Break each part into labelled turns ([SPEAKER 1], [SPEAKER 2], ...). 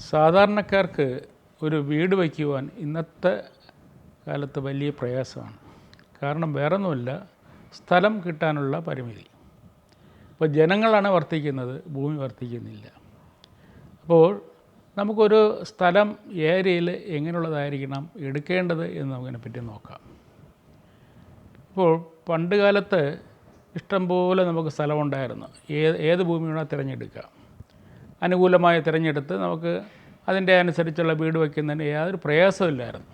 [SPEAKER 1] സാധാരണക്കാർക്ക് ഒരു വീട് വയ്ക്കുവാൻ ഇന്നത്തെ കാലത്ത് വലിയ പ്രയാസമാണ്. കാരണം വേറൊന്നുമല്ല സ്ഥലം കിട്ടാനുള്ള പരിമിതി. ഇപ്പോൾ ജനങ്ങളാണ് വർത്തിക്കുന്നത് ഭൂമി വർത്തിക്കുന്നില്ല. അപ്പോൾ നമുക്കൊരു സ്ഥലം ഏരിയയിൽ എങ്ങനെയുള്ളതായിരിക്കണം എടുക്കേണ്ടത് എന്ന് നമുക്കതിനെപ്പറ്റി നോക്കാം. ഇപ്പോൾ പണ്ട് കാലത്ത് ഇഷ്ടംപോലെ നമുക്ക് സ്ഥലമുണ്ടായിരുന്നു. ഏത് ഏത് ഭൂമി വേണമെങ്കിൽ തിരഞ്ഞെടുക്കാം അനുകൂലമായി തിരഞ്ഞെടുത്ത് നമുക്ക് അതിന്റെ അനുസരിച്ചുള്ള വീട് വയ്ക്കുന്നതിന് യാതൊരു പ്രയാസമില്ലായിരുന്നു.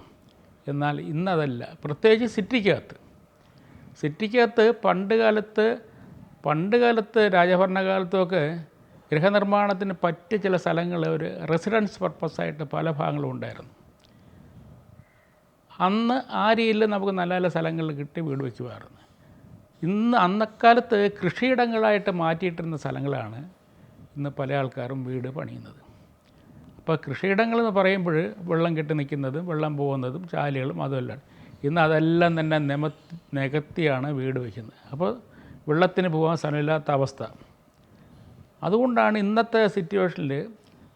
[SPEAKER 1] എന്നാൽ ഇന്നതല്ല. പ്രത്യേകിച്ച് സിറ്റിക്കകത്ത്. സിറ്റിക്കകത്ത് പണ്ട് കാലത്ത് പണ്ട് കാലത്ത് രാജഭരണകാലത്തുമൊക്കെ ഗൃഹനിർമ്മാണത്തിന് പറ്റിയ ചില സ്ഥലങ്ങൾ ഒരു റെസിഡൻസ് പർപ്പസായിട്ട് പല ഭാഗങ്ങളും ഉണ്ടായിരുന്നു. അന്ന് ആ രീതിയിൽ നമുക്ക് നല്ല നല്ല സ്ഥലങ്ങളിൽ കിട്ടി വീട് വയ്ക്കുമായിരുന്നു. ഇന്ന് അന്നക്കാലത്ത് കൃഷിയിടങ്ങളായിട്ട് മാറ്റിയിട്ടിരുന്ന സ്ഥലങ്ങളാണ് ഇന്ന് പല ആൾക്കാരും വീട് പണിയുന്നത്. അപ്പോൾ കൃഷിയിടങ്ങൾ എന്ന് പറയുമ്പോൾ വെള്ളം കെട്ടി നിൽക്കുന്നതും വെള്ളം പോകുന്നതും ചാലുകളും അതുമെല്ലാം. ഇന്ന് അതെല്ലാം തന്നെ നിമ നികത്തിയാണ് വീട് വയ്ക്കുന്നത്. അപ്പോൾ വെള്ളത്തിന് പോകാൻ സ്ഥലമില്ലാത്ത അവസ്ഥ. അതുകൊണ്ടാണ് ഇന്നത്തെ സിറ്റുവേഷനിൽ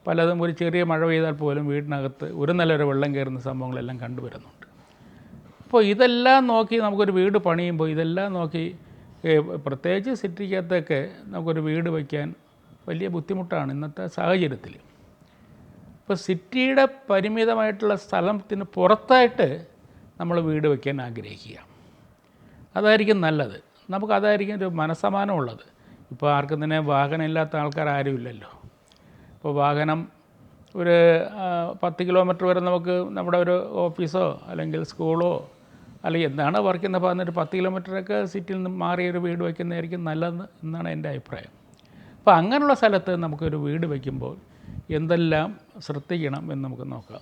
[SPEAKER 1] പലതും ഒരു ചെറിയ മഴ പെയ്താൽ പോലും വീടിനകത്ത് ഒരു നില വെള്ളം കയറുന്ന സംഭവങ്ങളെല്ലാം കണ്ടുവരുന്നുണ്ട്. അപ്പോൾ ഇതെല്ലാം നോക്കി നമുക്കൊരു വീട് പണിയുമ്പോൾ ഇതെല്ലാം നോക്കി പ്രത്യേകിച്ച് സിറ്റിക്കകത്തൊക്കെ നമുക്കൊരു വീട് വയ്ക്കാൻ വലിയ ബുദ്ധിമുട്ടാണ് ഇന്നത്തെ സാഹചര്യത്തിൽ. ഇപ്പോൾ സിറ്റിയുടെ പരിമിതമായിട്ടുള്ള സ്ഥലത്തിന് പുറത്തായിട്ട് നമ്മൾ വീട് വയ്ക്കാൻ ആഗ്രഹിക്കുക. അതായിരിക്കും നല്ലത്. നമുക്ക് അതായിരിക്കും ഒരു മനസ്സമാനമുള്ളത്. ഇപ്പോൾ ആർക്കും തന്നെ വാഹനം ഇല്ലാത്ത ആൾക്കാർ ആരുമില്ലല്ലോ ഇപ്പോൾ വാഹനം ഒരു പത്ത് കിലോമീറ്റർ വരെ നമുക്ക് നമ്മുടെ ഒരു ഓഫീസോ അല്ലെങ്കിൽ സ്കൂളോ അല്ലെങ്കിൽ എന്താണ് വർക്ക് ചെയ്യുന്ന ഭാഗത്ത് ഒരു പത്ത് കിലോമീറ്ററൊക്കെ സിറ്റിയിൽ നിന്ന് മാറിയൊരു വീട് വയ്ക്കുന്നതായിരിക്കും നല്ലതെന്ന് എന്നാണ് എന്റെ അഭിപ്രായം. അപ്പോൾ അങ്ങനെയുള്ള സ്ഥലത്ത് നമുക്കൊരു വീട് വയ്ക്കുമ്പോൾ എന്തെല്ലാം ശ്രദ്ധിക്കണം എന്ന് നമുക്ക് നോക്കാം.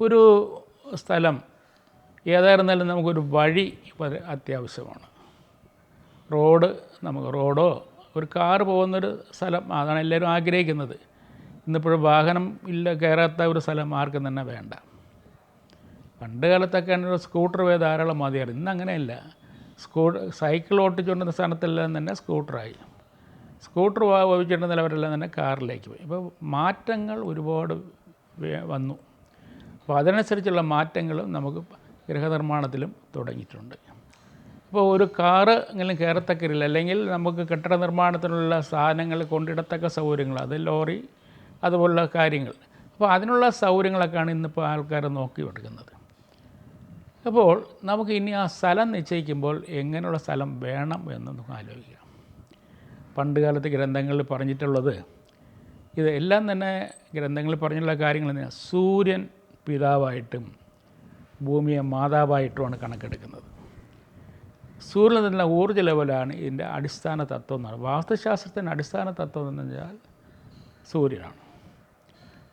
[SPEAKER 1] ഒരു സ്ഥലം ഏതായിരുന്നാലും നമുക്കൊരു വഴി അത്യാവശ്യമാണ്. റോഡ് നമുക്ക് റോഡോ ഒരു കാറ് പോകുന്നൊരു സ്ഥലം അതാണ് എല്ലാവരും ആഗ്രഹിക്കുന്നത്. ഇന്നിപ്പോഴും വാഹനം ഇല്ല കയറാത്ത ഒരു സ്ഥലം ആർക്കും തന്നെ വേണ്ട. പണ്ട് കാലത്തൊക്കെ സ്കൂട്ടർ പോയ ധാരാളം മതിയായിരുന്നു. ഇന്ന് അങ്ങനെയല്ല. സ്കൂ സൈക്കിൾ ഓട്ടിച്ചുകൊണ്ടിരുന്ന സ്ഥാനത്തെല്ലാം തന്നെ സ്കൂട്ടറായി. സ്കൂട്ടർ ഉപയോഗിച്ചിരുന്ന നിലവരെല്ലാം തന്നെ കാറിലേക്ക് പോയി. ഇപ്പോൾ മാറ്റങ്ങൾ ഒരുപാട് വന്നു. അപ്പോൾ അതിനനുസരിച്ചുള്ള മാറ്റങ്ങളും നമുക്ക് ഗൃഹനിർമ്മാണത്തിലും തുടങ്ങിയിട്ടുണ്ട്. ഇപ്പോൾ ഒരു കാറ് എങ്കിലും കയറത്തക്കരില്ല. അല്ലെങ്കിൽ നമുക്ക് കെട്ടിട നിർമ്മാണത്തിനുള്ള സാധനങ്ങൾ കൊണ്ടിടത്തക്ക സൗകര്യങ്ങൾ അത് ലോറി അതുപോലുള്ള കാര്യങ്ങൾ. അപ്പോൾ അതിനുള്ള സൗകര്യങ്ങളൊക്കെയാണ് ഇന്നിപ്പോൾ ആൾക്കാർ നോക്കി എടുക്കുന്നത് അപ്പോൾ നമുക്ക് ഇനി ആ സ്ഥലം നിശ്ചയിക്കുമ്പോൾ എങ്ങനെയുള്ള സ്ഥലം വേണം എന്ന് നമുക്ക് ആലോചിക്കാം. പണ്ട് കാലത്ത് ഗ്രന്ഥങ്ങളിൽ പറഞ്ഞിട്ടുള്ളത് ഇതെല്ലാം തന്നെ ഗ്രന്ഥങ്ങളിൽ പറഞ്ഞിട്ടുള്ള കാര്യങ്ങൾ തന്നെയാണ് സൂര്യൻ പിതാവായിട്ടും ഭൂമിയെ മാതാവായിട്ടുമാണ് കണക്കെടുക്കുന്നത്. സൂര്യനിൽ നിന്നുള്ള ഊർജ ലെവലാണ് ഇതിന്റെ അടിസ്ഥാന തത്വം എന്നാണ് വാസ്തുശാസ്ത്രത്തിന്റെ അടിസ്ഥാന തത്വം എന്ന് വെച്ചാൽ സൂര്യനാണ്.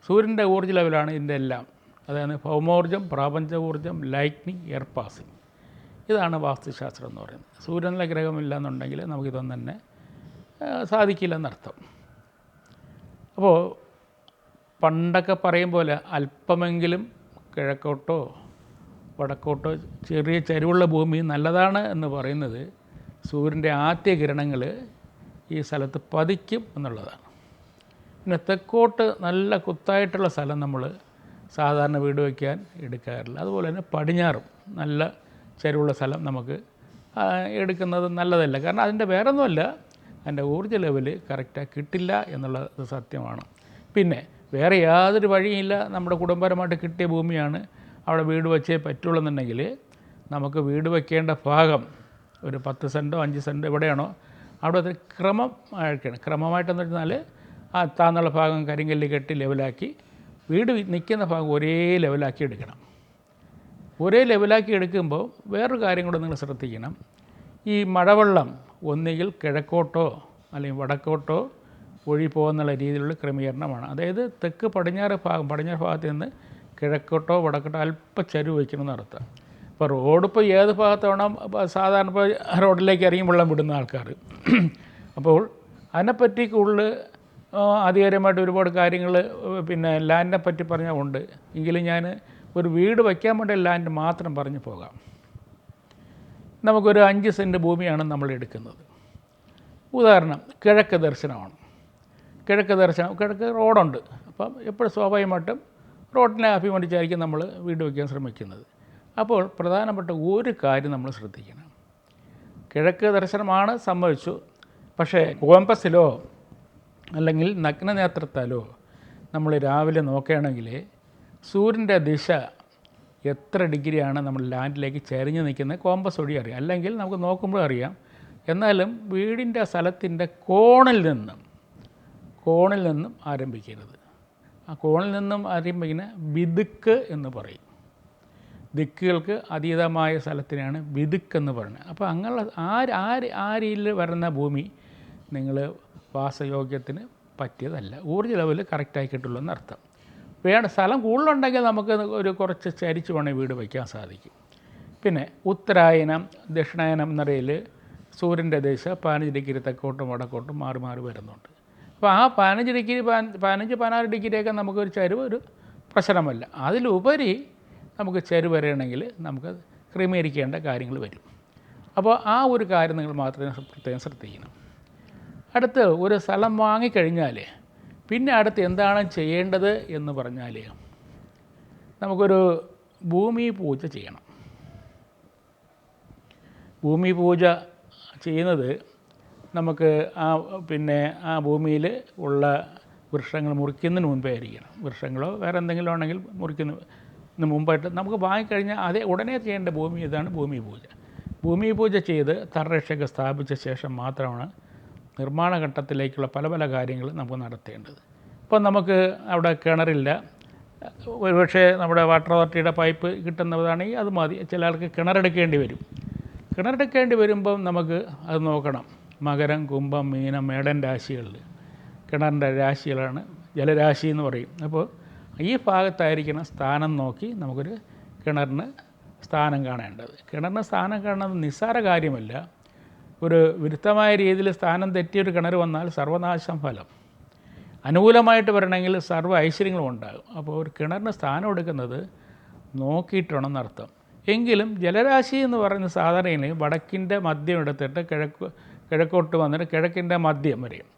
[SPEAKER 1] സൂര്യന്റെ ഊർജ ലെവലാണ് ഇതിന്റെ എല്ലാം. അതായത് ഭൗമോർജം പ്രാപഞ്ച ലൈറ്റ്നിങ് എയർ പാസിങ്. ഇതാണ് വാസ്തുശാസ്ത്രം എന്ന് പറയുന്നത്. സൂര്യനിലെ ഗ്രഹമില്ല എന്നുണ്ടെങ്കിൽ നമുക്കിതൊന്നും തന്നെ സാധിക്കില്ലെന്നർത്ഥം അപ്പോൾ പണ്ടൊക്കെ പറയും പോലെ അല്പമെങ്കിലും കിഴക്കോട്ടോ വടക്കോട്ടോ ചെറിയ ചരിവുള്ള ഭൂമി നല്ലതാണ് എന്ന് പറയുന്നത് സൂര്യന്റെ ആദ്യ കിരണങ്ങൾ ഈ സ്ഥലത്ത് പതിക്കും എന്നുള്ളതാണ്. പിന്നെ തെക്കോട്ട് നല്ല കുത്തായിട്ടുള്ള സ്ഥലം നമ്മൾ സാധാരണ വീട് വയ്ക്കാൻ എടുക്കാറില്ല. അതുപോലെ തന്നെ പടിഞ്ഞാറും നല്ല ചരിവുള്ള സ്ഥലം നമുക്ക് എടുക്കുന്നത് നല്ലതല്ല. കാരണം അതിന്റെ വേറെ ഒന്നുമല്ല അതിന്റെ ഊർജ ലെവൽ കറക്റ്റായി കിട്ടില്ല എന്നുള്ളത് സത്യമാണ്. പിന്നെ വേറെ യാതൊരു വഴിയില്ല നമ്മുടെ കുടുംബപരമായിട്ട് കിട്ടിയ ഭൂമിയാണ് അവിടെ വീട് വെച്ചേ പറ്റുള്ളൂ എന്നുണ്ടെങ്കിൽ നമുക്ക് വീട് വയ്ക്കേണ്ട ഭാഗം ഒരു പത്ത് സെന്റോ അഞ്ച് സെന്റോ എവിടെയാണോ അവിടെ ക്രമം ആയിരിക്കണം ക്രമമായിട്ടെന്ന് വെച്ചാൽ ആ താന്നുള്ള ഭാഗം കരിങ്കല്ല് കെട്ടി ലെവലാക്കി വീട് നിൽക്കുന്ന ഭാഗം ഒരേ ലെവലാക്കി എടുക്കണം. ഒരേ ലെവലാക്കി എടുക്കുമ്പോൾ വേറൊരു കാര്യം കൂടെ നിങ്ങൾ ശ്രദ്ധിക്കണം. ഈ മഴവെള്ളം ഒന്നുകിൽ കിഴക്കോട്ടോ അല്ലെങ്കിൽ വടക്കോട്ടോ ഒഴി പോകുന്നുള്ള രീതിയിലുള്ള ക്രമീകരണമാണ്. അതായത് തെക്ക് പടിഞ്ഞാറ് ഭാഗം പടിഞ്ഞാറ് ഭാഗത്ത് നിന്ന് കിഴക്കോട്ടോ വടക്കോട്ടോ അല്പം ചരിവ് വയ്ക്കണമെന്ന് അർത്ഥം ഇപ്പോൾ റോഡ് ഇപ്പോൾ ഏത് ഭാഗത്താണോ സാധാരണ ഇപ്പോൾ റോഡിലേക്ക് ഇറങ്ങി വെള്ളം വിടുന്ന ആൾക്കാർ. അപ്പോൾ അതിനെപ്പറ്റി കൂടുതൽ ആധികാരികമായിട്ട് ഒരുപാട് കാര്യങ്ങൾ പിന്നെ ലാൻഡിനെ പറ്റി പറഞ്ഞാൽ ഉണ്ട്. എങ്കിലും ഞാൻ ഒരു വീട് വയ്ക്കാൻ വേണ്ടി ലാൻഡ് മാത്രം പറഞ്ഞു പോകാം. നമുക്കൊരു അഞ്ച് സെന്റ് ഭൂമിയാണ് നമ്മൾ എടുക്കുന്നത്. ഉദാഹരണം കിഴക്ക് ദർശനമാണ്. കിഴക്ക് ദർശനം കിഴക്ക് റോഡുണ്ട്. അപ്പം എപ്പോഴും സ്വാഭാവികമായിട്ടും റോഡിനെ അഭിമുഖിച്ചായിരിക്കും നമ്മൾ വീട് വയ്ക്കാൻ ശ്രമിക്കുന്നത്. അപ്പോൾ പ്രധാനപ്പെട്ട ഒരു കാര്യം നമ്മൾ ശ്രദ്ധിക്കണം. കിഴക്ക് ദർശനമാണ് സംഭവിച്ചു. പക്ഷേ കോമ്പസിലോ അല്ലെങ്കിൽ നഗ്നനേത്രത്താലോ നമ്മൾ രാവിലെ നോക്കുകയാണെങ്കിൽ സൂര്യന്റെ ദിശ എത്ര ഡിഗ്രിയാണ് നമ്മൾ ലാൻഡിലേക്ക് ചരിഞ്ഞ് നിൽക്കുന്നത് കോമ്പസ് വഴി അറിയാം. അല്ലെങ്കിൽ നമുക്ക് നോക്കുമ്പോൾ അറിയാം. എന്നാലും വീടിന്റെ സ്ഥലത്തിന്റെ കോണിൽ നിന്നും കോണിൽ നിന്നും ആരംഭിക്കരുത്. ആ കോണിൽ നിന്നും ആരംഭിക്കുന്ന ബിദുക്ക് എന്ന് പറയും. ദിക്കുകൾക്ക് അതീതമായ സ്ഥലത്തിനാണ് ബിദുക്ക് എന്ന് പറയുന്നത്. അപ്പോൾ അങ്ങനെ ആ ആ രീതിയിൽ വരുന്ന ഭൂമി നിങ്ങൾ വാസയോഗ്യത്തിന് പറ്റിയതല്ല. ഊർജ ലെവൽ കറക്റ്റായി കിട്ടുള്ളൂ എന്നർത്ഥം. വേണ്ട സ്ഥലം കൂടുതലുണ്ടെങ്കിൽ നമുക്ക് ഒരു കുറച്ച് ചരിച്ച് വേണമെങ്കിൽ വീട് വയ്ക്കാൻ സാധിക്കും. പിന്നെ ഉത്തരായനം ദക്ഷിണായനം എന്നറിയിൽ സൂര്യന്റെ ദിശ പതിനഞ്ച് ഡിഗ്രി തെക്കോട്ടും വടക്കോട്ടും മാറി മാറി വരുന്നുണ്ട്. അപ്പോൾ ആ പതിനഞ്ച് ഡിഗ്രി പതിനഞ്ച് പതിനാറ് ഡിഗ്രിയൊക്കെ നമുക്കൊരു ചരിവ് ഒരു പ്രശ്നമല്ല. അതിലുപരി നമുക്ക് ചരിവ് വരണമെങ്കിൽ നമുക്ക് ക്രമീകരിക്കേണ്ട കാര്യങ്ങൾ വരും. അപ്പോൾ ആ ഒരു കാര്യം നിങ്ങൾ മാത്രമേ പ്രത്യേകം ശ്രദ്ധിക്കണം. അടുത്ത് ഒരു സ്ഥലം വാങ്ങിക്കഴിഞ്ഞാൽ പിന്നെ അടുത്ത് എന്താണ് ചെയ്യേണ്ടത് എന്ന് പറഞ്ഞാൽ നമുക്കൊരു ഭൂമി പൂജ ചെയ്യണം. ഭൂമി പൂജ ചെയ്യുന്നത് നമുക്ക് ആ പിന്നെ ആ ഭൂമിയിൽ ഉള്ള വൃക്ഷങ്ങൾ മുറിക്കുന്നതിന് മുൻപേ ആയിരിക്കണം വൃക്ഷങ്ങളോ വേറെ എന്തെങ്കിലും ഉണ്ടെങ്കിൽ മുറിക്കുന്ന മുമ്പായിട്ട് നമുക്ക് വാങ്ങിക്കഴിഞ്ഞാൽ അതേ ഉടനെ ചെയ്യേണ്ട ഭൂമി ഇതാണ് ഭൂമി പൂജ. ഭൂമി പൂജ ചെയ്ത് തറരക്ഷയൊക്കെ സ്ഥാപിച്ച ശേഷം മാത്രമാണ് നിർമ്മാണ ഘട്ടത്തിലേക്കുള്ള പല പല കാര്യങ്ങൾ നമുക്ക് നടത്തേണ്ടത്. ഇപ്പം നമുക്ക് അവിടെ കിണറില്ല. ഒരുപക്ഷെ നമ്മുടെ വാട്ടർ അതോറിറ്റിയുടെ പൈപ്പ് കിട്ടുന്നതാണെങ്കിൽ അത് മതി. ചില ആൾക്ക് കിണറെടുക്കേണ്ടി വരും. കിണറെടുക്കേണ്ടി വരുമ്പം നമുക്ക് അത് നോക്കണം. മകരം കുംഭം മീനം മേടൻ രാശികളിൽ. കിണറിന്റെ രാശികളാണ് ജലരാശി എന്ന് പറയും. അപ്പോൾ ഈ ഭാഗത്തായിരിക്കണം സ്ഥാനം നോക്കി നമുക്കൊരു കിണറിന് സ്ഥാനം കാണേണ്ടത്. കിണറിന് സ്ഥാനം കാണുന്നത് നിസ്സാര കാര്യമല്ല. ഒരു വിരുദ്ധമായ രീതിയിൽ സ്ഥാനം തെറ്റിയൊരു കിണർ വന്നാൽ സർവനാശം ഫലം. അനുകൂലമായിട്ട് വരണമെങ്കിൽ സർവ ഐശ്വര്യങ്ങളും ഉണ്ടാകും. അപ്പോൾ ഒരു കിണറിന് സ്ഥാനം എടുക്കുന്നത് നോക്കിയിട്ടാണെന്നർത്ഥം എന്നർത്ഥം. എങ്കിലും ജലരാശി എന്ന് പറയുന്ന സാധാരണയിൽ വടക്കിന്റെ മദ്യം എടുത്തിട്ട് കിഴക്ക് കിഴക്കോട്ട് വന്നിട്ട് കിഴക്കിന്റെ മദ്യം വരെയും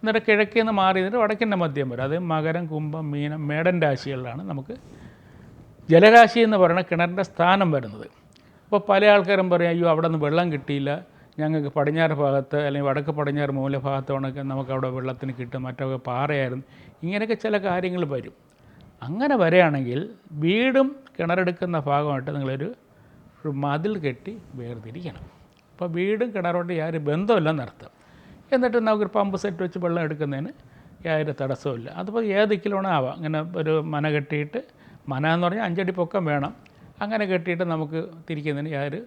[SPEAKER 1] എന്നിട്ട് കിഴക്കിൽ നിന്ന് മാറി നിന്നിട്ട് വടക്കിന്റെ മദ്യം വരും. അത് മകരം കുംഭം മീനം മേടൻ രാശികളിലാണ് നമുക്ക് ജലരാശി എന്ന് പറയുന്ന കിണറിന്റെ സ്ഥാനം വരുന്നത്. അപ്പോൾ പല ആൾക്കാരും പറയും അയ്യോ അവിടെ നിന്ന് വെള്ളം കിട്ടിയില്ല. ഞങ്ങൾക്ക് പടിഞ്ഞാറ് ഭാഗത്ത് അല്ലെങ്കിൽ വടക്ക് പടിഞ്ഞാറ് മൂലഭാഗത്തോണൊക്കെ നമുക്ക് അവിടെ വെള്ളത്തിന് കിട്ടും മറ്റൊക്കെ പാറയായിരുന്നു. ഇങ്ങനെയൊക്കെ ചില കാര്യങ്ങൾ വരും. അങ്ങനെ വരികയാണെങ്കിൽ വീടും കിണറെടുക്കുന്ന ഭാഗമായിട്ട് നിങ്ങളൊരു ഒരു മതിൽ കെട്ടി വേർതിരിക്കണം. അപ്പോൾ വീടും കിണറോട്ട് യാതൊരു ബന്ധമില്ലെന്നർത്ഥം എന്നിട്ട് നമുക്കൊരു പമ്പ് സെറ്റ് വെച്ച് വെള്ളം എടുക്കുന്നതിന് യാതൊരു തടസ്സമില്ല അതിപ്പോൾ ഏത് ആവാം. അങ്ങനെ ഒരു മന കെട്ടിയിട്ട് മന എന്ന് പറഞ്ഞാൽ അഞ്ചടി പൊക്കം വേണം. അങ്ങനെ കെട്ടിയിട്ട് നമുക്ക് തിരിക്കുന്നതിന് യാതൊരു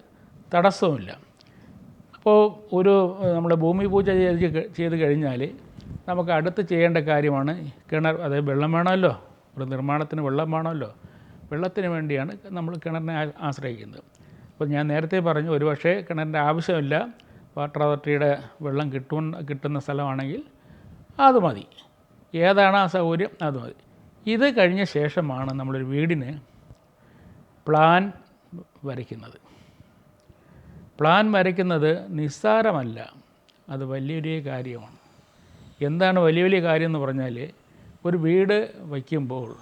[SPEAKER 1] തടസ്സവുമില്ല. അപ്പോൾ ഒരു നമ്മുടെ ഭൂമി പൂജ ചെയ്ത് ചെയ്ത് കഴിഞ്ഞാൽ നമുക്ക് അടുത്ത് ചെയ്യേണ്ട കാര്യമാണ് കിണർ. അതായത് വെള്ളം വേണമല്ലോ. ഒരു നിർമ്മാണത്തിന് വെള്ളം വേണമല്ലോ. വെള്ളത്തിന് വേണ്ടിയാണ് നമ്മൾ കിണറിനെ ആശ്രയിക്കുന്നത്. അപ്പോൾ ഞാൻ നേരത്തെ പറഞ്ഞു ഒരുപക്ഷെ കിണറിന്റെ ആവശ്യമില്ല. വാട്ടർ അതോറിറ്റിയുടെ വെള്ളം കിട്ടുന്ന കിട്ടുന്ന സ്ഥലമാണെങ്കിൽ അത് മതി. ഏതാണ് ആ സൗകര്യം? അത് മതി. ഇത് കഴിഞ്ഞ ശേഷമാണ് നമ്മളൊരു വീടിന് പ്ലാൻ വരയ്ക്കുന്നത്. പ്ലാൻ വരയ്ക്കുന്നത് നിസ്സാരമല്ല. അത് വലിയൊരു കാര്യമാണ്. എന്താണ് വലിയ വലിയ കാര്യം എന്ന് പറഞ്ഞാൽ ഒരു വീട് വയ്ക്കുമ്പോൾ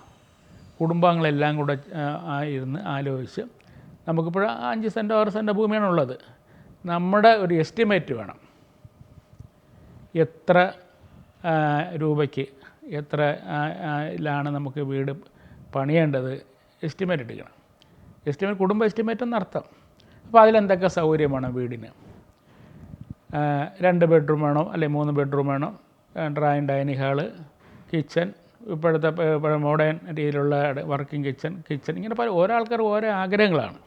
[SPEAKER 1] കുടുംബാംഗങ്ങളെല്ലാം കൂടെ ഇരുന്ന് ആലോചിച്ച് നമുക്കിപ്പോൾ അഞ്ച് സെന്റോ ആറ് സെന്റോ ഭൂമിയാണ് ഉള്ളത്. നമ്മുടെ ഒരു എസ്റ്റിമേറ്റ് വേണം. എത്ര രൂപയ്ക്ക് എത്ര ലാണ് നമുക്ക് വീട് പണിയേണ്ടത് എസ്റ്റിമേറ്റ് എടുക്കണം. എസ്റ്റിമേറ്റ് കുടുംബ എസ്റ്റിമേറ്റ് എന്നർത്ഥം. അപ്പോൾ അതിലെന്തൊക്കെ സൗകര്യമാണ് വീടിന്? രണ്ട് ബെഡ്റൂം വേണോ അല്ലെങ്കിൽ മൂന്ന് ബെഡ്റൂം വേണോ ഡ്രായിങ് ഡൈനിങ് ഹാൾ കിച്ചൺ ഇപ്പോഴത്തെ മോഡേൺ രീതിയിലുള്ള വർക്കിംഗ് കിച്ചൺ കിച്ചൺ ഇങ്ങനെ പല ഓരോ ആൾക്കാർ ഓരോ ആഗ്രഹങ്ങളാണ്.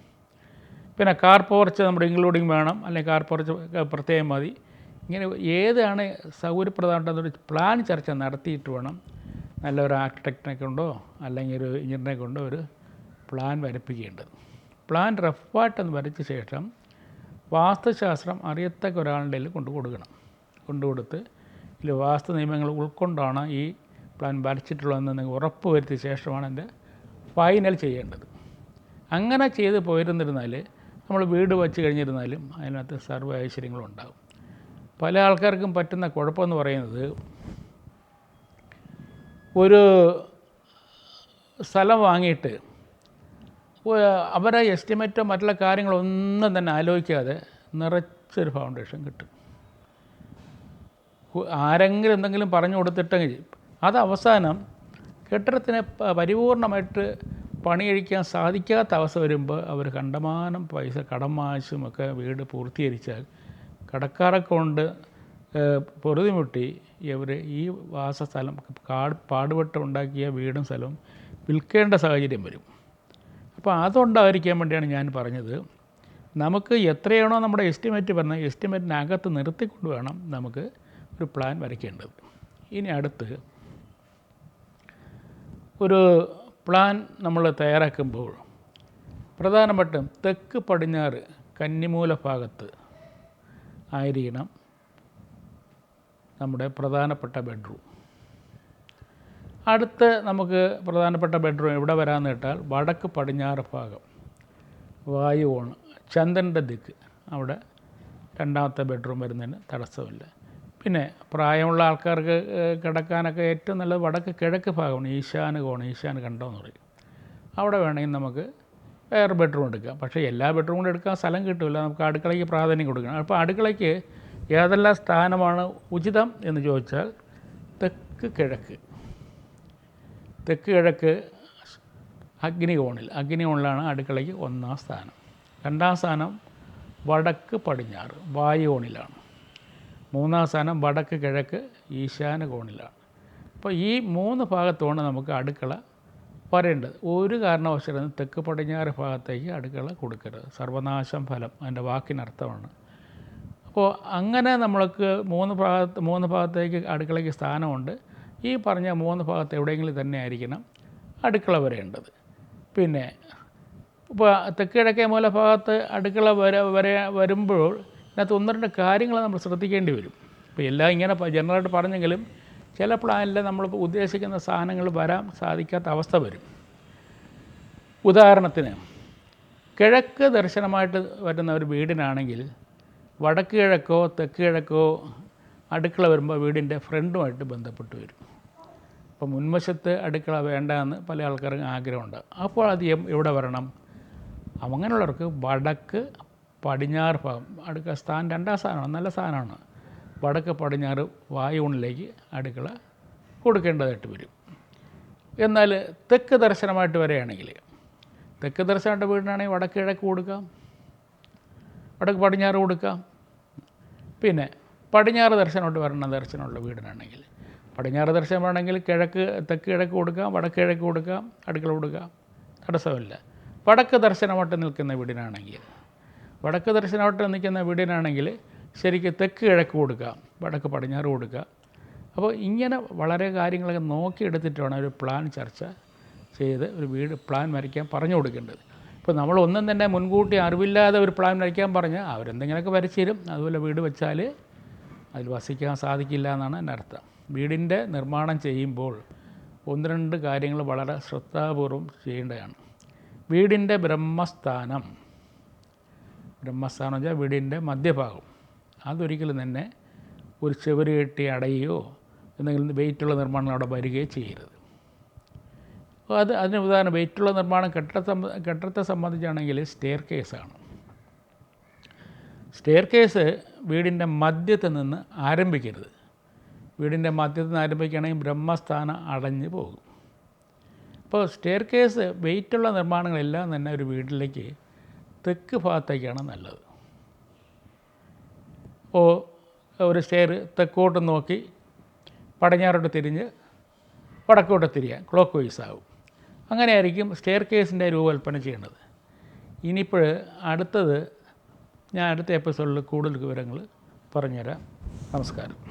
[SPEAKER 1] പിന്നെ കാർ പോർച്ച് നമ്മുടെ ഇൻക്ലൂഡിങ് വേണം അല്ലെങ്കിൽ കാർ പോർച്ച് പ്രത്യേകം മതി. ഇങ്ങനെ ഏതാണ് സൗകര്യപ്രദമായിട്ടൊരു പ്ലാൻ ചർച്ച നടത്തിയിട്ട് വേണം. നല്ലൊരു ആർക്കിടെക്റ്റിനെ കൊണ്ടോ അല്ലെങ്കിൽ ഒരു എഞ്ചിനീയറിനെ കൊണ്ടോ ഒരു പ്ലാൻ വരപ്പിക്കേണ്ടത്? പ്ലാൻ റഫായിട്ടൊന്ന് വരച്ച ശേഷം വാസ്തുശാസ്ത്രം അറിയത്തക്ക ഒരാളുടെ കൊണ്ടു കൊടുക്കണം. കൊണ്ടുകൊടുത്ത് ഇതിൽ വാസ്തു നിയമങ്ങൾ ഉൾക്കൊണ്ടാണ് ഈ പ്ലാൻ വരച്ചിട്ടുള്ളതെന്ന് നിങ്ങൾ ഉറപ്പ് വരുത്തിയ ശേഷമാണ് എന്റെ ഫൈനൽ ചെയ്യേണ്ടത്. അങ്ങനെ ചെയ്ത് പോയിരുന്നിരുന്നാൽ നമ്മൾ വീട് വച്ച് കഴിഞ്ഞിരുന്നാലും അതിനകത്ത് സർവ ഐശ്വര്യങ്ങളും ഉണ്ടാകും. പല ആൾക്കാർക്കും പറ്റുന്ന കുഴപ്പമെന്ന് പറയുന്നത് ഒരു സ്ഥലം വാങ്ങിയിട്ട് അവരെ എസ്റ്റിമേറ്റോ മറ്റുള്ള കാര്യങ്ങളൊന്നും തന്നെ ആലോചിക്കാതെ നിറച്ചൊരു ഫൗണ്ടേഷൻ കിട്ടും. ആരെങ്കിലും എന്തെങ്കിലും പറഞ്ഞു കൊടുത്തിട്ടെങ്കിൽ അത് അവസാനം കെട്ടിടത്തിനെ പരിപൂർണമായിട്ട് പണിയഴിക്കാൻ സാധിക്കാത്ത അവസ്ഥ വരുമ്പോൾ അവർ കണ്ടമാനം പൈസ കടം വാങ്ങിച്ചും ഒക്കെ വീട് പൂർത്തീകരിച്ചാൽ കടക്കാരെ കൊണ്ട് പൊറുതിമുട്ടി ഇവർ ഈ വാസസ്ഥലം കാട് പാടുപെട്ട് ഉണ്ടാക്കിയ വീടും സ്ഥലവും വിൽക്കേണ്ട സാഹചര്യം വരും. അപ്പോൾ അതുണ്ടായിരിക്കാൻ വേണ്ടിയാണ് ഞാൻ പറഞ്ഞത്. നമുക്ക് എത്രയാണോ നമ്മുടെ എസ്റ്റിമേറ്റ് പറഞ്ഞത് എസ്റ്റിമേറ്റിനകത്ത് നിർത്തിക്കൊണ്ട് വേണം നമുക്ക് ഒരു പ്ലാൻ വരയ്ക്കേണ്ടത്. ഇനി അടുത്ത് ഒരു പ്ലാൻ നമ്മൾ തയ്യാറാക്കുമ്പോൾ പ്രധാനമായിട്ടും തെക്ക് പടിഞ്ഞാറ് കന്നിമൂല ഭാഗത്ത് ആയിരിക്കണം നമ്മുടെ പ്രധാനപ്പെട്ട ബെഡ്റൂം അടുത്ത് നമുക്ക് പ്രധാനപ്പെട്ട ബെഡ്റൂം എവിടെ വരാമെന്ന് കേട്ടാൽ വടക്ക് പടിഞ്ഞാറ് ഭാഗം. വായുവാണ് ചന്ദ്രന്റെ ദിക്ക്. അവിടെ രണ്ടാമത്തെ ബെഡ്റൂം വരുന്നതിന് തടസ്സമില്ല. പിന്നെ പ്രായമുള്ള ആൾക്കാർക്ക് കിടക്കാനൊക്കെ ഏറ്റവും നല്ലത് വടക്ക് കിഴക്ക് ഭാഗമാണ്. ഈശാന് കോണ്. ഈശാന കണ്ടോന്ന് പറയും. അവിടെ വേണമെങ്കിൽ നമുക്ക് വേറെ ബെഡ്റൂം എടുക്കാം. പക്ഷേ എല്ലാ ബെഡ്റൂം കൂടെ എടുക്കാൻ സ്ഥലം കിട്ടില്ല നമുക്ക് അടുക്കളയ്ക്ക് പ്രാധാന്യം കൊടുക്കണം. അപ്പോൾ അടുക്കളയ്ക്ക് ഏതെല്ലാം സ്ഥാനമാണ് ഉചിതം എന്ന് ചോദിച്ചാൽ തെക്ക് കിഴക്ക്. തെക്ക് കിഴക്ക് അഗ്നികോണിൽ അഗ്നികോണിലാണ് അടുക്കളയ്ക്ക് ഒന്നാം സ്ഥാനം. രണ്ടാം സ്ഥാനം വടക്ക് പടിഞ്ഞാറ് വായുകോണിലാണ്. മൂന്നാം സ്ഥാനം വടക്ക് കിഴക്ക് ഈശാന കോണിലാണ് അപ്പോൾ ഈ മൂന്ന് ഭാഗത്തുമാണ് നമുക്ക് അടുക്കള വരേണ്ടത്. ഒരു കാരണവശാലും തെക്ക് പടിഞ്ഞാറ് ഭാഗത്തേക്ക് അടുക്കള കൊടുക്കരുത്. സർവനാശം ഫലം അതിന്റെ വാക്കിനർത്ഥമാണ്. അപ്പോൾ അങ്ങനെ നമ്മൾക്ക് മൂന്ന് ഭാഗത്ത് മൂന്ന് ഭാഗത്തേക്ക് അടുക്കളയ്ക്ക് സ്ഥാനമുണ്ട്. ഈ പറഞ്ഞ മൂന്ന് ഭാഗത്ത് എവിടെയെങ്കിലും തന്നെ ആയിരിക്കണം അടുക്കള വരേണ്ടത്. പിന്നെ ഇപ്പോൾ തെക്കിഴക്കേ മൂലഭാഗത്ത് മൂല ഭാഗത്ത് അടുക്കള വര വര വരുമ്പോൾ ഇതിനകത്ത് ഒന്ന് രണ്ട് കാര്യങ്ങൾ നമ്മൾ ശ്രദ്ധിക്കേണ്ടി വരും. ഇപ്പോൾ എല്ലാം ഇങ്ങനെ ജനറലായിട്ട് പറഞ്ഞെങ്കിലും ചില പ്ലാനിൽ നമ്മൾ ഉദ്ദേശിക്കുന്ന സാധനങ്ങൾ വരാൻ സാധിക്കാത്ത അവസ്ഥ വരും. ഉദാഹരണത്തിന് കിഴക്ക് ദർശനമായിട്ട് വരുന്ന ഒരു വീടിനാണെങ്കിൽ വടക്ക് കിഴക്കോ തെക്ക് കിഴക്കോ അടുക്കള വരുമ്പോൾ വീടിന്റെ ഫ്രണ്ടുമായിട്ട് ബന്ധപ്പെട്ട് വരും. അപ്പോൾ മുൻവശത്ത് അടുക്കള വേണ്ട എന്ന് പല ആൾക്കാർക്കും ആഗ്രഹമുണ്ട്. അപ്പോൾ അത് എവിടെ വരണം? അങ്ങനെയുള്ളവർക്ക് വടക്ക് പടിഞ്ഞാറ് ഭാഗം അടുക്ക സ്ഥാനം രണ്ടാം സ്ഥാനമാണ് നല്ല സ്ഥാനമാണ്. വടക്ക് പടിഞ്ഞാറ് വായുണിലേക്ക് അടുക്കള കൊടുക്കേണ്ടതായിട്ട് വരും. എന്നാൽ തെക്ക് ദർശനമായിട്ട് വരികയാണെങ്കിൽ തെക്ക് ദർശനമായിട്ട് വീടിനാണെങ്കിൽ വടക്ക് കിഴക്ക് കൊടുക്കാം വടക്ക് പടിഞ്ഞാറ് കൊടുക്കാം. പിന്നെ പടിഞ്ഞാറ് ദർശനമായിട്ട് വരണ ദർശനമുള്ള വീടിനാണെങ്കിൽ പടിഞ്ഞാറ് ദർശനം വേണമെങ്കിൽ കിഴക്ക് തെക്ക് കിഴക്ക് കൊടുക്കാം വടക്ക് കിഴക്ക് കൊടുക്കാം അടുക്കള കൊടുക്കാം തടസ്സമില്ല. വടക്ക് ദർശനമായിട്ട് നിൽക്കുന്ന വീടിനാണെങ്കിൽ വടക്ക് ദർശനമായിട്ട് നിൽക്കുന്ന വീടിനാണെങ്കിൽ ശരിക്കും തെക്ക് കിഴക്ക് കൊടുക്കാം വടക്ക് പടിഞ്ഞാറ് കൊടുക്കാം അപ്പോൾ ഇങ്ങനെ വളരെ കാര്യങ്ങളൊക്കെ നോക്കിയെടുത്തിട്ട് വേണം ഒരു പ്ലാൻ ചർച്ച ചെയ്ത് ഒരു വീട് പ്ലാൻ വരയ്ക്കാൻ പറഞ്ഞു കൊടുക്കേണ്ടത്. ഇപ്പോൾ നമ്മൾ ഒന്നും തന്നെ മുൻകൂട്ടി അറിവില്ലാതെ ഒരു പ്ലാൻ വരയ്ക്കാൻ പറഞ്ഞാൽ അവരെന്തെങ്കിലുമൊക്കെ വരച്ചു തരും അതുപോലെ വീട് വെച്ചാൽ അതിൽ വസിക്കാൻ സാധിക്കില്ല എന്നാണ് എന്റെ അർത്ഥം. വീടിന്റെ നിർമ്മാണം ചെയ്യുമ്പോൾ ഒന്ന് രണ്ട് കാര്യങ്ങൾ വളരെ ശ്രദ്ധാപൂർവം ചെയ്യേണ്ടതാണ്. വീടിന്റെ ബ്രഹ്മസ്ഥാനം. ബ്രഹ്മസ്ഥാനം വെച്ചാൽ വീടിന്റെ മധ്യഭാഗം. അതൊരിക്കലും തന്നെ ഒരു ചെവര് കെട്ടി അടയുകയോ എന്തെങ്കിലും വെയിറ്റുള്ള നിർമ്മാണം അവിടെ വരികയോ ചെയ്യരുത്. അപ്പോൾ അത് അതിന് ഉദാഹരണം വെയിറ്റുള്ള നിർമ്മാണം കെട്ടിട സംബന്ധ കെട്ടിടത്തെ സംബന്ധിച്ചാണെങ്കിൽ സ്റ്റെയർ കേസാണ് സ്റ്റെയർ കേസ് വീടിന്റെ മധ്യത്തിൽ നിന്ന് ആരംഭിക്കരുത്. വീടിന്റെ മധ്യത്തിൽ നിന്ന് ആരംഭിക്കുകയാണെങ്കിൽ ബ്രഹ്മസ്ഥാനം അടഞ്ഞു പോകും. അപ്പോൾ സ്റ്റെയർ കേസ് വെയിറ്റുള്ള നിർമ്മാണങ്ങളെല്ലാം തന്നെ ഒരു വീട്ടിലേക്ക് തെക്ക് ഭാഗത്തേക്കാണ് നല്ലത്. അപ്പോൾ ഒരു സ്റ്റെയർ തെക്കോട്ട് നോക്കി പടിഞ്ഞാറോട്ട് തിരിഞ്ഞ് വടക്കോട്ട് തിരിയാൻ ക്ലോക്ക് വൈസ് ആവും. അങ്ങനെയായിരിക്കും സ്റ്റെയർ കേസിന്റെ രൂപകൽപ്പന ചെയ്യേണ്ടത് ഇനിയിപ്പോൾ അടുത്തത് ഞാൻ അടുത്ത എപ്പിസോഡിൽ കൂടുതൽ വിവരങ്ങൾ പറഞ്ഞുതരാം. നമസ്കാരം.